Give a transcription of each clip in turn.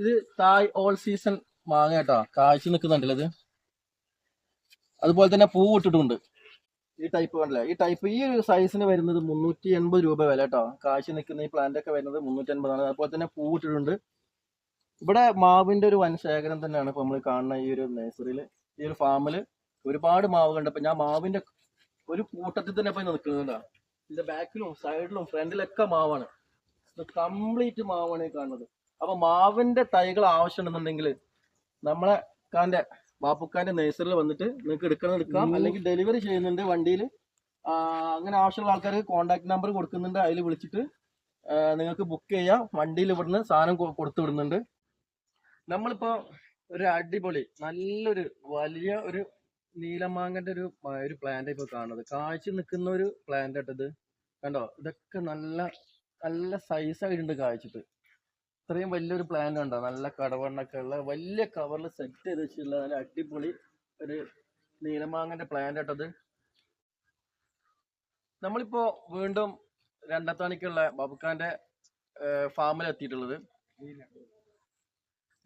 ഇത് തായ് all season മാങ്ങ കേട്ടോ. കാഴ്ച നിൽക്കുന്നുണ്ടല്ലോ ഇത്. അതുപോലെ തന്നെ പൂ ഇട്ടിട്ടുണ്ട്. ഈ ടൈപ്പ് കണ്ടില്ലേ? ഈ ടൈപ്പ് ഈ ഒരു സൈസിന് വരുന്നത് മുന്നൂറ്റി എൺപത് രൂപ വില കേട്ടോ. കാഴ്ച നിൽക്കുന്ന ഈ പ്ലാന്റ് ഒക്കെ വരുന്നത് മുന്നൂറ്റി എൺപതാണ് അതുപോലെ തന്നെ പൂ ഇട്ടിട്ടുണ്ട്. ഇവിടെ മാവിന്റെ ഒരു വൻ ശേഖരം തന്നെയാണ് ഇപ്പൊ നമ്മൾ കാണുന്ന ഈ ഒരു നഴ്സറിയിൽ ഈ ഒരു ഫാമിൽ ഒരുപാട് മാവ് കണ്ടപ്പോ ഞാൻ മാവിന്റെ ഒരു കൂട്ടത്തിൽ തന്നെ പോയി നിൽക്കുന്നുണ്ടാ. ഇതിന്റെ ബാക്കിലും സൈഡിലും ഫ്രണ്ടിലൊക്കെ മാവാണ്. കംപ്ലീറ്റ് മാവാണ് ഈ കാണുന്നത്. അപ്പൊ മാവിന്റെ തൈകൾ ആവശ്യമുണ്ടെന്നുണ്ടെങ്കിൽ നമ്മളെ കാന്റെ ബാപ്പുക്കാന്റെ നഴ്സറിയിൽ വന്നിട്ട് നിങ്ങൾക്ക് എടുക്കണം എടുക്കാം. അല്ലെങ്കിൽ ഡെലിവറി ചെയ്യുന്നുണ്ട് വണ്ടിയിൽ. അങ്ങനെ ആവശ്യമുള്ള ആൾക്കാർക്ക് കോൺടാക്ട് നമ്പർ കൊടുക്കുന്നുണ്ട്. അതിൽ വിളിച്ചിട്ട് നിങ്ങൾക്ക് ബുക്ക് ചെയ്യാം. വണ്ടിയിൽ ഇവിടുന്ന് സാധനം കൊടുത്തു വിടുന്നുണ്ട്. നമ്മളിപ്പോ ഒരു അടിപൊളി നല്ലൊരു വലിയ ഒരു നീലമാങ്ങന്റെ ഒരു ഒരു പ്ലാന്റ് ഇപ്പൊ കാണുന്നത്. കാഴ്ച നിൽക്കുന്ന ഒരു പ്ലാന്റ് ആട്ടത് കണ്ടോ? ഇതൊക്കെ നല്ല നല്ല സൈസ് ആയിട്ടുണ്ട് കാഴ്ചത്ത് ഇത്രയും വലിയൊരു പ്ലാൻ ഉണ്ടോ നല്ല കടവണ്ണൊക്കെ ഉള്ള വലിയ കവറിൽ സെറ്റ് ചെയ്ത് വെച്ചിട്ടുള്ള നല്ല അടിപൊളി ഒരു നീലമാങ്ങന്റെ പ്ലാന്റ് ആട്ടത് നമ്മളിപ്പോ വീണ്ടും രണ്ടത്താണിക്കുള്ള ബാബുക്കാന്റെ ഫാമിൽ എത്തിയിട്ടുള്ളത്.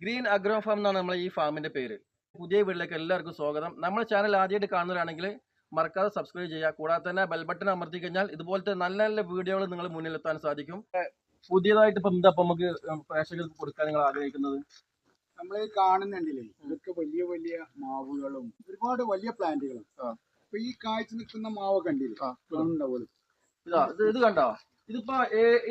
ഗ്രീൻ അഗ്രോ ഫാം എന്നാണ് നമ്മളെ ഈ ഫാമിന്റെ പേര്. പുതിയ വീട്ടിലേക്ക് എല്ലാവർക്കും സ്വാഗതം. നമ്മുടെ ചാനൽ ആദ്യമായിട്ട് കാണുന്നവരാണെങ്കിൽ മറക്കാതെ സബ്സ്ക്രൈബ് ചെയ്യുക. കൂടാതെ തന്നെ ബെൽബട്ടൺ അമർത്തി കഴിഞ്ഞാൽ ഇതുപോലത്തെ നല്ല നല്ല വീഡിയോകൾ നിങ്ങൾ മുന്നിലെത്താൻ സാധിക്കും. പുതിയതായിട്ട് ഇപ്പം എന്താ നമുക്ക് പ്രേക്ഷകർക്ക് കൊടുക്കാൻ നിങ്ങൾ ആഗ്രഹിക്കുന്നത്? നമ്മൾ കാണുന്നുണ്ടല്ലേ? ഇതൊക്കെ വലിയ വലിയ മാവുകളും ഒരുപാട് വലിയ പ്ലാന്റുകളും. അപ്പൊ ഈ കാഴ്ച നിൽക്കുന്ന മാവ് കണ്ടില്ലേ. ഇതാ ഇത് കണ്ടോ? ഇതിപ്പോ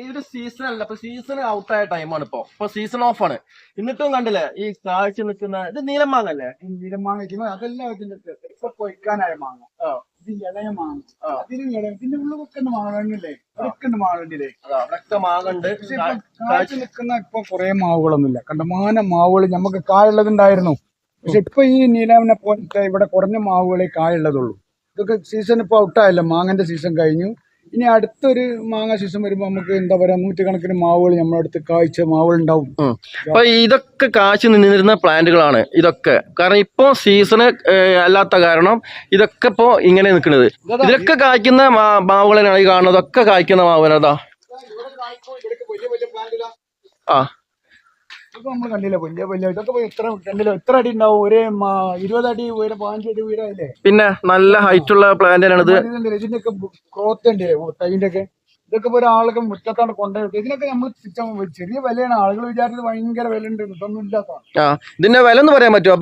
ഇതൊരു സീസൺ അല്ല ഇപ്പൊ സീസൺ ഔട്ട് ആയ ടൈമാണ് ഇപ്പൊ. ഇപ്പൊ സീസൺ ഓഫ് ആണ്. എന്നിട്ടും കണ്ടില്ലേ ഈ കാഴ്ച നിൽക്കുന്ന ഇത് നീലമാങ്ങല്ലേ നീലമാങ്ങ അതെല്ലാം ഇതിന്റെ. ഇപ്പൊ കൊയ്ക്കാനായ മാങ്ങ. ആ. ഇത് ഇളയ മാങ്ങ. ആ. അതിന് ഇളയ ഇതിന്റെ ഉള്ളിൽ അതൊക്കെ അവിടെയൊക്കെ കാഴ്ച നിൽക്കുന്ന ഇപ്പൊ കുറെ മാവുകളൊന്നുമില്ല. കണ്ടമാനം മാവുകൾ നമുക്ക് കായുള്ളതുണ്ടായിരുന്നു. പക്ഷെ ഇപ്പൊ ഈ നീലാവിനെ പോലത്തെ ഇവിടെ കുറഞ്ഞ മാവുകളെ കായുള്ളതുള്ളൂ. ഇതൊക്കെ സീസൺ ഇപ്പൊ ഔട്ടായല്ലോ മാങ്ങന്റെ സീസൺ കഴിഞ്ഞു. ഇനി അടുത്തൊരു മാങ്ങ ശേഷം വരുമ്പോ നമുക്ക് എന്താ പറയാ നൂറ്റുകണക്കിന് മാവുകൾ നമ്മുടെ അടുത്ത് കാഴ്ച മാവുകൾ ഉണ്ടാവും. അപ്പൊ ഇതൊക്കെ കാഴ്ച നിന്നിരുന്ന പ്ലാന്റുകളാണ് ഇതൊക്കെ. കാരണം ഇപ്പൊ സീസൺ അല്ലാത്ത കാരണം ഇതൊക്കെ ഇപ്പോ ഇങ്ങനെ നിൽക്കുന്നത്. ഇതിലൊക്കെ കായ്ക്കുന്ന മാവുകളെ ഈ കാണുന്നത്. ഒക്കെ കായ്ക്കുന്ന മാവുകളതാ ആ. ഇതൊക്കെ നമ്മൾ കണ്ടില്ല? വലിയ വലിയ ഇതൊക്കെ പോയി എത്ര കണ്ടില്ല? എത്ര അടി ഉണ്ടാവും. ഒരേ ഇരുപത് അടി ഉയരം പതിനഞ്ച് അടി ഉയരമില്ലേ പിന്നെ നല്ല ഹൈറ്റ് ഉള്ള പ്ലാന്റ് ആണ് ഇത്. ഇതിന്റെയൊക്കെ ക്രോത്ത് ഉണ്ട്. തൈന്റെ ഒക്കെ. ഇതൊക്കെ ഇപ്പൊ ഒരാൾക്ക് മുറ്റത്താണ് കൊണ്ടുപോയിട്ട് ഇതിനൊക്കെ നമ്മൾ ചെറിയ വിലയാണ്. ആളുകൾ വിചാരിച്ചത് ഭയങ്കര വില ഉണ്ട്. ഇതൊന്നും ഇല്ലാത്തതാണ് ആ ഇതിന്റെ വില ഒന്ന് പറയാൻ പറ്റുമോ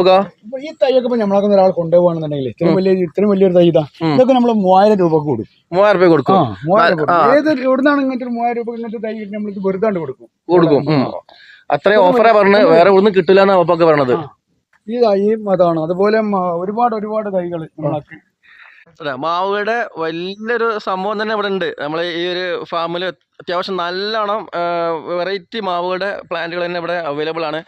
അപ്പൊ ഈ തൈയൊക്കെ ഇപ്പൊ നമ്മളൊക്കെ ഒരാൾ കൊണ്ടുപോകുകയാണെന്നുണ്ടെങ്കിൽ ഇത്രയും വലിയ ഇത്രയും വലിയൊരു തൈ ഇതാ. ഇതൊക്കെ നമ്മൾ മൂവായിരം രൂപ കൊടുക്കും. മൂവായിരം രൂപ കൊടുക്കും. മൂവായിരം രൂപ. ഏത് എവിടുന്നാണ് ഇങ്ങനത്തെ ഒരു മൂവായിരം രൂപ ഇങ്ങനത്തെ തൈ നമ്മൾ വെറുതാണ്ട് കൊടുക്കും. കൊടുക്കും. അത്രയും ഓഫറാ പറഞ്ഞത്. വേറെ ഒന്നും കിട്ടില്ല എന്നാ അപ്പൊക്കെ പറഞ്ഞത്. ഈ തൈയും അതാണ്. അതുപോലെ ഒരുപാട് ഒരുപാട് തൈകൾ നമ്മളൊക്കെ അതെ മാവുകളുടെ വലിയൊരു സംഭവം തന്നെ ഇവിടെ ഉണ്ട് നമ്മൾ ഈ ഒരു ഫാമിൽ അത്യാവശ്യം നല്ലോണം വെറൈറ്റി മാവുകളുടെ പ്ലാന്റുകൾ തന്നെ ഇവിടെ അവൈലബിൾ ആണ്.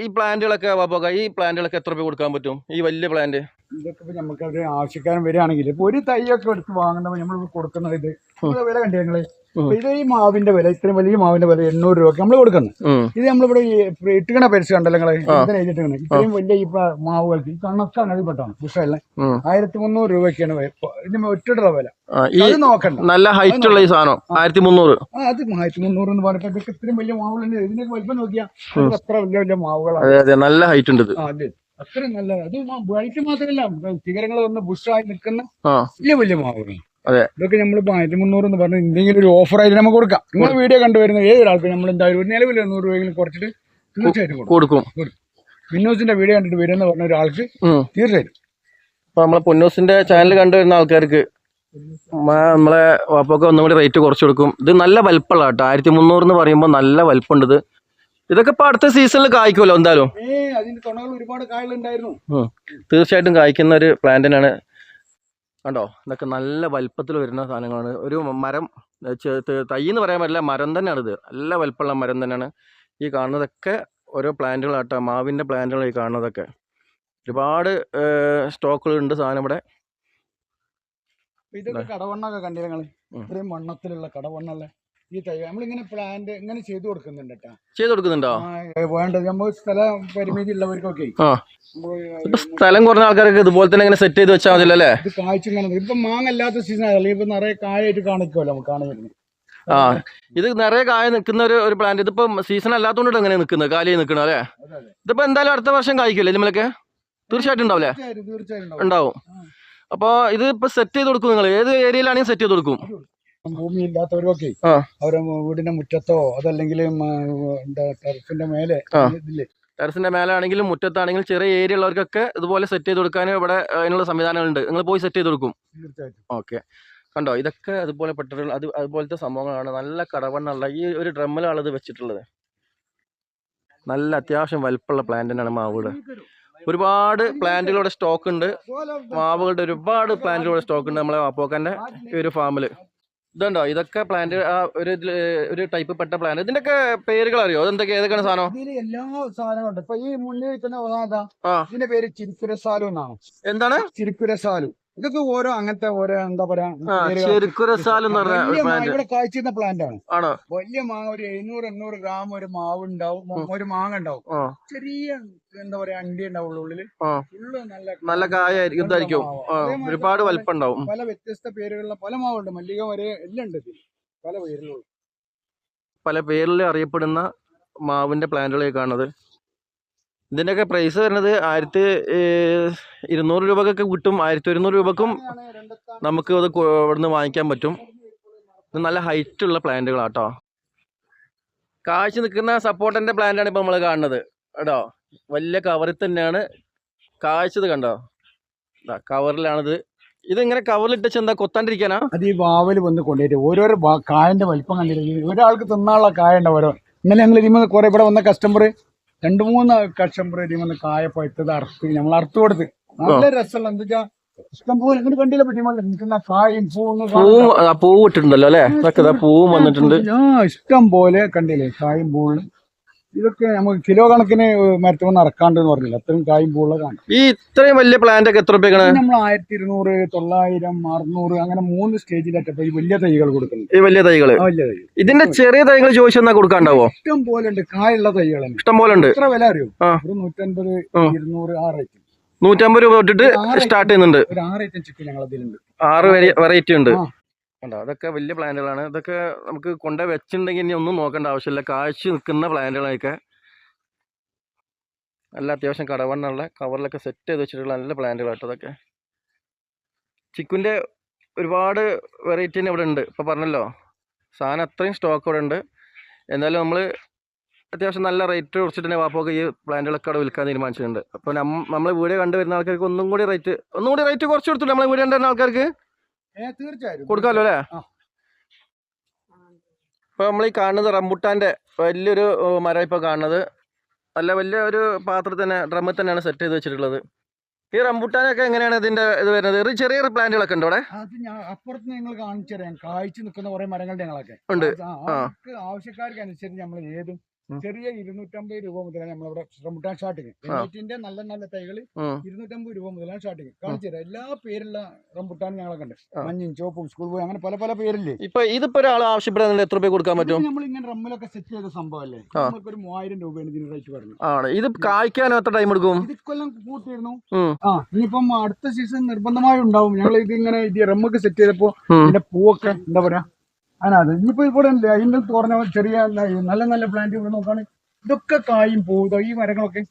ഈ പ്ലാന്റുകളൊക്കെ വാപ്പോക്ക ഈ പ്ലാന്റുകളൊക്കെ എത്ര രൂപ കൊടുക്കാൻ പറ്റും? ഈ വലിയ പ്ലാന്റ്? ഇതൊക്കെ നമുക്ക് അത് ആവശ്യക്കാരൻ വരികയാണെങ്കിൽ ഇപ്പൊ ഒരു തൈയൊക്കെ എടുത്ത് വാങ്ങുമ്പോൾ നമ്മൾ കൊടുക്കുന്നത് ഇത്. വില കണ്ടേ ഞങ്ങൾ ഉം. ഇത് ഈ മാവിന്റെ വില ഇത്രയും വലിയ മാവിന്റെ വില എണ്ണൂറ് രൂപ നമ്മൾ കൊടുക്കുന്നത് ഇത് നമ്മളിവിടെ ഇട്ടുകണ പരിസ കണ്ടല്ലോ നിങ്ങൾ? എഴുതിട്ടുകണ ഇത്രയും വലിയ ഈ മാവുകൾക്ക് ഈ കണക്ക് പെട്ടാണ് പുഷല്ല ആയിരത്തി മുന്നൂറ് രൂപയ്ക്കാണ് ഇതിന് ഒറ്റ വില. അത് നോക്കണ്ട. നല്ല ഹൈറ്റ് ഉള്ള ഈ സാധനം ആയിരത്തി മുന്നൂറ്. അത് ആയിരത്തി മുന്നൂറ് എന്ന് പറഞ്ഞിട്ട് അതൊക്കെ ഇത്രയും വലിയ മാവുകളുണ്ട് ഇതിനൊക്കെ വലിപ്പം നോക്കിയാ അത്ര വലിയ വലിയ മാവുകളാണ് അതെ അതെ നല്ല ഹൈറ്റ് ഉണ്ട് അതെ അത്രയും നല്ല അത് ഹൈറ്റ് മാത്രമല്ല ശിഖരങ്ങൾ വന്ന് ബുഷായി നിൽക്കുന്ന വലിയ വലിയ മാവുകൾ അതെ. ഇതൊക്കെ നമ്മളിപ്പോ ആയിരത്തി മുന്നൂറ് എന്ന് പറഞ്ഞാൽ എന്തെങ്കിലും ഒരു ഓഫർ ആയിട്ട് നമുക്ക് കൊടുക്കാം. നിങ്ങൾ വീഡിയോ കണ്ടുവരുന്ന ഏതൊരാൾക്ക് നമ്മൾ എന്തായാലും ഒരു നിലവിൽ നൂറ് രൂപയെങ്കിലും കുറച്ചിട്ട് തീർച്ചയായിട്ടും കൊടുക്കും. പിന്നോസിന്റെ വീഡിയോ കണ്ടിട്ട് വരുന്ന പറഞ്ഞ ഒരാൾക്ക്. തീർച്ചയായിട്ടും. അപ്പൊ നമ്മളെ പൊന്നൂസിന്റെ ചാനൽ കണ്ടുവരുന്ന ആൾക്കാർക്ക് നമ്മളെ വാപ്പൊക്കെ ഒന്നും കൂടി റേറ്റ് കുറച്ച് കൊടുക്കും. ഇത് നല്ല വലിപ്പമുള്ള കേട്ടോ. ആയിരത്തി മുന്നൂറ് എന്ന് പറയുമ്പോൾ നല്ല വലിപ്പമുണ്ട് ഇത്. ഇതൊക്കെ ഇപ്പൊ അടുത്ത സീസണിൽ കായ്ക്കുമല്ലോ എന്തായാലും. തീർച്ചയായിട്ടും കായ്ക്കുന്ന ഒരു പ്ലാന്റ് തന്നെയാണ്. കണ്ടോ? ഇതൊക്കെ നല്ല വലിപ്പത്തിൽ വരുന്ന സാധനങ്ങളാണ്. ഒരു മരം ത- എന്ന് പറയാൻ പറ്റില്ല. മരം തന്നെയാണ് ഇത്. നല്ല വലിപ്പമുള്ള മരം തന്നെയാണ്. ഈ കാണുന്നതൊക്കെ ഓരോ പ്ലാന്റുകളാട്ടോ മാവിന്റെ പ്ലാന്റുകൾ ഈ കാണുന്നതൊക്കെ. ഒരുപാട് സ്റ്റോക്കുകളുണ്ട് സാധനം ഇവിടെ. ഇതൊക്കെ കടവണ്ണൊക്കെ കണ്ടില്ല നിങ്ങൾ. ഇത്രയും വണ്ണത്തിലുള്ള കടവണ്ണുള്ള ഈ തൈ നമ്മളിങ്ങനെ പ്ലാന്റ് ഇങ്ങനെ ചെയ്തു കൊടുക്കുന്നുണ്ട് കേട്ടോ ചെയ്ത് കൊടുക്കുന്നുണ്ടോ? വേണ്ടത് നമ്മൾ സ്ഥല പരിമിതി ഉള്ളവർക്കൊക്കെ. സ്ഥലം കുറഞ്ഞ ആൾക്കാർക്ക് ഇതുപോലെ തന്നെ ഇങ്ങനെ സെറ്റ് ചെയ്ത് വെച്ചാൽ മതി അല്ലേ ഇത് കാഴ്ച ഇങ്ങനെ ഇപ്പൊ മാങ്ങ അല്ലാത്ത സീസൺ ആയാലും ഇപ്പൊ നിറയെ കായായിട്ട് കാണിക്കുമല്ലോ നമുക്ക് കാണുന്നത് ആ ഇത് നിറയെ കായ നിൽക്കുന്ന ഒരു ഒരു പ്ലാന്റ് ഇതിപ്പോ സീസൺ അല്ലാത്തതുകൊണ്ട് എങ്ങനെ നിൽക്കുന്നത് കാലി നിൽക്കണ അല്ലേ. ഇതിപ്പോ എന്തായാലും അടുത്ത വർഷം കായ്ക്കില്ലേ നമ്മളൊക്കെ തീർച്ചയായിട്ടും ഉണ്ടാവില്ലേ തീർച്ചയായിട്ടും തീർച്ചയായും ഉണ്ടാവും. ഉണ്ടാവും അപ്പൊ ഇത് ഇപ്പൊ സെറ്റ് ചെയ്ത് കൊടുക്കും നിങ്ങൾ ഏത് ഏരിയയിലാണെങ്കിൽ സെറ്റ് ചെയ്ത് കൊടുക്കും. ഭൂമി ഇല്ലാത്തവരൊക്കെ. അവരെ വീടിന്റെ മുറ്റത്തോ അതല്ലെങ്കിൽ ടെറസിന്റെ മേലെ. ഇതില്ലേ ടെറസിന്റെ മേലാണെങ്കിലും മുറ്റത്താണെങ്കിലും ചെറിയ ഏരിയ ഉള്ളവർക്കൊക്കെ ഇതുപോലെ സെറ്റ് ചെയ്ത് കൊടുക്കാൻ ഇവിടെ അതിനുള്ള സംവിധാനങ്ങളുണ്ട്. നിങ്ങൾ പോയി സെറ്റ് ചെയ്ത് കൊടുക്കും. തീർച്ചയായിട്ടും. ഓക്കെ. കണ്ടോ? ഇതൊക്കെ അതുപോലെ പെട്ടിട്ടുള്ള അത് അതുപോലത്തെ സംഭവങ്ങളാണ്. നല്ല കടവണ്ണുള്ള ഈ ഒരു ഡ്രമ്മിലാണ് ഇത് വെച്ചിട്ടുള്ളത്. നല്ല അത്യാവശ്യം വലിപ്പമുള്ള പ്ലാന്റ് തന്നെയാണ് മാവുകൾ ഒരുപാട് പ്ലാന്റുകളുടെ സ്റ്റോക്ക് ഉണ്ട് മാവുകളുടെ ഒരുപാട് പ്ലാന്റുകളുടെ സ്റ്റോക്ക് ഉണ്ട് നമ്മളെ വാപ്പോക്കന്റെ ഈ ഒരു ഫാമിൽ ഇതുണ്ടോ? ഇതൊക്കെ പ്ലാന്റ് ആ ഒരു ഒരു ടൈപ്പ് പെട്ട പ്ലാന്റ്. ഇതിന്റെയൊക്കെ പേരുകൾ അറിയോ? അതെന്തൊക്കെ ഏതൊക്കെയാണ് സാധനം? എല്ലാ സാധനങ്ങളും ഉണ്ട്. ഇപ്പൊ ഈ മുന്നിൽ നിൽക്കുന്ന ഇതിന്റെ പേര് ചിരിക്കുരസാലു എന്നാണ്. എന്താണ്? ചിരിക്കുരസാലു. ഇതൊക്കെ ഓരോ അങ്ങനത്തെ ഓരോ എന്താ പറയാ ഇവിടെ കാഴ്ചയുന്ന പ്ലാന്റ് ആണ്. വലിയ മാങ്ങ ഒരു എഴുന്നൂറ് എണ്ണൂറ് ഗ്രാം ഒരു മാവ് ഉണ്ടാവും ഒരു മാങ്ങ ഉണ്ടാവും. ചെറിയ എന്താ പറയാ അണ്ടി ഉണ്ടാവുള്ളൂ ഉള്ളിൽ. ഫുള്ള് നല്ല നല്ല കായായിരിക്കും ഇതായിരിക്കും. ഒരുപാട് വലിപ്പം ഉണ്ടാവും പല വ്യത്യസ്ത പേരുകളിലെ പല മാവുണ്ട്. മല്ലിക വരെ എല്ലാം ഉണ്ട് പല പേരിലുള്ള. പല പേരിൽ അറിയപ്പെടുന്ന മാവിന്റെ പ്ലാന്റുകളെ കാണുന്നത് ഇതിന്റെയൊക്കെ പ്രൈസ് വരുന്നത് ആയിരത്തി ഇരുന്നൂറ് രൂപക്കൊക്കെ കിട്ടും. ആയിരത്തി ഒരുന്നൂറ് രൂപക്കും നമുക്ക് അത് ഇവിടുന്ന് വാങ്ങിക്കാൻ പറ്റും. ഇത് നല്ല ഹൈറ്റ് ഉള്ള പ്ലാന്റുകളാട്ടോ കാഴ്ച നിൽക്കുന്ന സപ്പോർട്ടന്റെ പ്ലാന്റാണ് ആണ് ഇപ്പൊ നമ്മൾ കാണുന്നത്. കേട്ടോ? വലിയ കവറിൽ തന്നെയാണ് കാഴ്ചത് കണ്ടോ? കവറിലാണിത് ഇതിങ്ങനെ കവറിലിട്ട് എന്താ കൊത്താണ്ടിരിക്കാനാ? അത് ഈ വാവൽ വന്ന് കൊണ്ടുപോയിട്ട് ഓരോരോ കായന്റെ വലിപ്പം കണ്ടിരിക്കും ഒരാൾക്ക് തിന്നാനുള്ള കായ ഉണ്ടാവും ഇന്നലെ ഞങ്ങൾ ഇതിമ കുറെ ഇവിടെ വന്ന കസ്റ്റമർ രണ്ട് മൂന്ന് കച്ചമ്പറിയിൽ വന്ന് കായ പഴുത്തത് അറുത്ത്. നമ്മൾ അറുത്ത് കൊടുത്ത്. നല്ല രസമുള്ള എന്താ വെച്ചാ ഇഷ്ടം പോലെ ഇങ്ങോട്ട് കണ്ടില്ല നിൽക്കുന്ന കായും പൂവും അല്ലേ? പൂവും വന്നിട്ടുണ്ട്. ആ ഇഷ്ടം പോലെ കണ്ടില്ലേ കായും പൂവും. ഇതൊക്കെ നമുക്ക് കിലോ കണക്കിന് മരത്തുമെന്ന് ഇറക്കാണ്ട് എന്ന് പറഞ്ഞില്ല? അത്രയും കായും പൂള്ള കാണും ഈ ഇത്രയും വലിയ പ്ലാന്റ് ഒക്കെ എത്ര രൂപയാണ് നമ്മൾ ആയിരത്തി ഇരുന്നൂറ് തൊള്ളായിരം അറുന്നൂറ് അങ്ങനെ മൂന്ന് സ്റ്റേജിലായിട്ട് ഈ വലിയ തൈകൾ കൊടുക്കുന്നത് ഈ വലിയ തൈകൾ? വലിയ തൈകൾ. ഇതിന്റെ ചെറിയ തൈകൾ ചോദിച്ചെന്നാ കൊടുക്കാണ്ടാവോ? ഇഷ്ടം പോലെ ഉണ്ട് കായുള്ള തൈകൾ ഇഷ്ടം പോലെ ഉണ്ട്. എത്ര വില അറിയോ. ഒരു നൂറ്റൻപത്. ഇരുന്നൂറ് ആ റേറ്റ് നൂറ്റമ്പത് രൂപ തൊട്ടിട്ട് സ്റ്റാർട്ട് ചെയ്യുന്നുണ്ട്. ആറ് ആറ് വെറൈറ്റി ഉണ്ട്. കണ്ടോ? അതൊക്കെ വലിയ പ്ലാന്റുകളാണ്. ഇതൊക്കെ നമുക്ക് കൊണ്ട വെച്ചിട്ടുണ്ടെങ്കിൽ ഇനി ഒന്നും നോക്കേണ്ട ആവശ്യമില്ല. കാഴ്ച നിൽക്കുന്ന പ്ലാന്റുകളൊക്കെ നല്ല അത്യാവശ്യം കടവണ്ണുള്ള കവറിലൊക്കെ സെറ്റ് ചെയ്ത് വെച്ചിട്ടുള്ള നല്ല പ്ലാന്റുകളാട്ടോ അതൊക്കെ ചിക്കുന്റെ ഒരുപാട് വെറൈറ്റി തന്നെ ഇവിടെ ഉണ്ട് ഇപ്പോൾ പറഞ്ഞല്ലോ സാധനം അത്രയും സ്റ്റോക്ക് ഇവിടെ ഉണ്ട് എന്നാലും നമ്മൾ അത്യാവശ്യം നല്ല റേറ്റ് കുറച്ചിട്ട് തന്നെ വാപ്പൊക്കെ ഈ പ്ലാന്റുകളൊക്കെ അവിടെ വിൽക്കാൻ തീരുമാനിച്ചിട്ടുണ്ട്. അപ്പോൾ നമ്മൾ വീഡിയോ കണ്ടുവരുന്ന ആൾക്കാർക്ക് ഒന്നും കൂടി റേറ്റ് ഒന്നും കൂടി റേറ്റ് കുറച്ച് കൊടുത്തില്ല നമ്മളെ വീഡിയോ കണ്ടുവരുന്ന ആൾക്കാർക്ക്. തീർച്ചയായും കൊടുക്കാമല്ലോ അല്ലേ? ഇപ്പൊ നമ്മൾ ഈ കാണുന്നത് റംബുട്ടാന്റെ വലിയൊരു മരം ഇപ്പൊ കാണുന്നത്. നല്ല വലിയ ഒരു പാത്രത്തിൽ തന്നെ ഡ്രമ്മിൽ തന്നെയാണ് സെറ്റ് ചെയ്ത് വെച്ചിട്ടുള്ളത്. ഈ റംബുട്ടാനൊക്കെ എങ്ങനെയാണ് ഇതിന്റെ ഇത് വരുന്നത്? ഒരു ചെറിയ പ്ലാന്റുകളൊക്കെ ഉണ്ട് അവിടെ? അത് ഞാൻ അപ്പുറത്ത് നിങ്ങൾ കാണിച്ചു തരാം കാഴ്ച നിൽക്കുന്ന കുറെ മരങ്ങളുടെ ഞങ്ങളൊക്കെ. ഉണ്ട്. ആവശ്യക്കാർക്ക് അനുസരിച്ച് നമ്മൾ ഏതും. ചെറിയ ഇരുന്നൂറ്റമ്പത് രൂപ മുതലാണ് നമ്മളിവിടെ റംബുട്ടാൻ സ്റ്റാർട്ടിങ് എണ്ണൂറ്റിന്റെ നല്ല നല്ല തൈകൾ. ഇരുന്നൂറ്റമ്പത് രൂപ മുതലാണ് സ്റ്റാർട്ടിങ് കാണിച്ചു തരാം. എല്ലാ പേരുള്ള റംബുട്ടാൻ ഞങ്ങളൊക്കെ ഉണ്ട്. ആ. മഞ്ഞും ചോപ്പും സ്കൂൾ പോയി അങ്ങനെ പല പല പേരില്ലേ? ഇപ്പൊ ഇതിപ്പോ ഒരാൾ ആവശ്യപ്പെടാൻ എത്ര രൂപ കൊടുക്കാൻ പറ്റും? നമ്മൾ ഇങ്ങനെ റമ്മിലൊക്കെ സെറ്റ് ചെയ്ത സംഭവമല്ലേ ആ. നമുക്ക് ഒരു മൂവായിരം രൂപയാണ് ഇതിന് റേറ്റ് പറഞ്ഞു ആണ്. ഇത് കായ്ക്കാനോ എത്ര ടൈം എടുക്കും? ഇത് കൂട്ടിയിരുന്നു. ആ ഇനിയിപ്പം അടുത്ത സീസൺ നിർബന്ധമായി ഉണ്ടാവും. ഞങ്ങൾ ഇത് ഇങ്ങനെ ഇത് റമ്മൊക്കെ സെറ്റ് ചെയ്തപ്പോ ഇതിന്റെ പൂവൊക്കെ എന്താ പറയാ അതിനകത്ത്. ഇനിയിപ്പോ ഇവിടെ ലൈനിൽ തുറഞ്ഞ ചെറിയ നല്ല നല്ല പ്ലാന്റ് ഇവിടെ നോക്കാണ്. ഇതൊക്കെ കായും പൂവും ഈ മരങ്ങളൊക്കെ.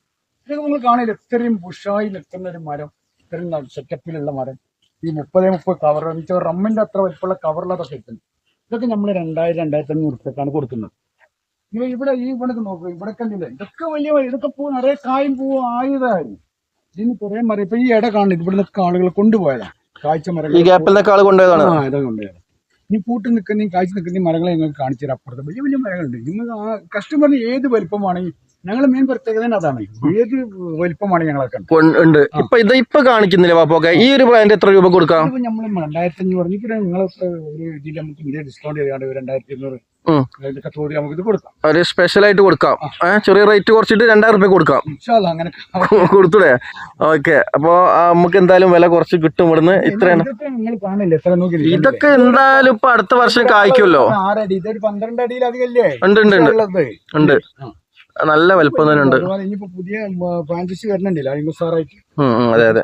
ഇതൊക്കെ നമ്മൾ കാണില്ല ഇത്രയും ബുഷായി നിൽക്കുന്ന ഒരു മരം. ഇത്രയും സെറ്റപ്പിലുള്ള മരം. ഈ മുപ്പതേ മുപ്പത് കവർ റമ്മിന്റെ അത്ര വലിപ്പമുള്ള കവറിലതൊക്കെ എത്തുന്നു ഇതൊക്കെ നമ്മൾ രണ്ടായിരം രണ്ടായിരത്തി അഞ്ഞൂറ് റുപ്യക്കാണ് കൊടുക്കുന്നത്. ഇവ ഇവിടെ ഈ ഇവിടെ നോക്കുക ഇവിടെ കണ്ടില്ല ഇതൊക്കെ വലിയ മരം. ഇതൊക്കെ പൂ നിറയെ കായും പൂവും ആയതായിരുന്നു. ഇതിന് കുറേ മരം. ഇപ്പൊ ഈ ഇട കാണുന്നത് ഇവിടെ നിന്നൊക്കെ ആളുകൾ കൊണ്ടുപോയതാണ് കാഴ്ച ഈ ഗ്യാപ്പിലൊക്കെ ആൾ കൊണ്ടുപോയതാണ്. ആ ഇതൊക്കെ കൊണ്ടുപോയത്. ഇനി പൂട്ട് നിൽക്കുന്ന കാഴ്ച നിൽക്കുന്ന മരങ്ങളെ ഞങ്ങൾ കാണിച്ചു തരാം. അപ്പുറത്ത് വലിയ വലിയ മരങ്ങളുണ്ട്. നിങ്ങൾ ആ കസ്റ്റമറിന് ഏത് വലിപ്പമാണെങ്കിൽ ഞങ്ങൾ മെയിൻ പ്രത്യേകത അതാണ്. ഏത് വലിപ്പമാണ് ഞങ്ങളൊക്കെ ഉണ്ട്. ഇപ്പൊ ഇത് ഇപ്പൊ കാണിക്കുന്നില്ല ഈ ഒരു പ്ലാന്റ് എത്ര രൂപ കൊടുക്കാം? നമ്മൾ രണ്ടായിരത്തി അഞ്ഞൂറ് ഇപ്പൊ നിങ്ങളൊക്കെ ഒരു ഇതിൽ നമുക്ക് ഡിസ്കൗണ്ട് ചെയ്യാണ്ട് രണ്ടായിരത്തി ഇരുന്നൂറ് ഒരു സ്പെഷ്യൽ ആയിട്ട് കൊടുക്കാം. ഏഹ് ചെറിയ റേറ്റ് കുറച്ചിട്ട് രണ്ടായിരം റുപ്യ കൊടുക്കാം. കൊടുത്തൂടെ? ഓക്കെ അപ്പൊ നമുക്ക് എന്തായാലും വില കുറച്ച് കിട്ടും ഇവിടുന്ന്. ഇത്രയാണ്. ഇതൊക്കെ എന്തായാലും ഇപ്പൊ അടുത്ത വർഷം കായ്ക്കുമല്ലോ ഉണ്ട് ഉണ്ട് ഉണ്ട്. നല്ല വലിപ്പം തന്നെ ഉണ്ട്. പുതിയ അതെ അതെ.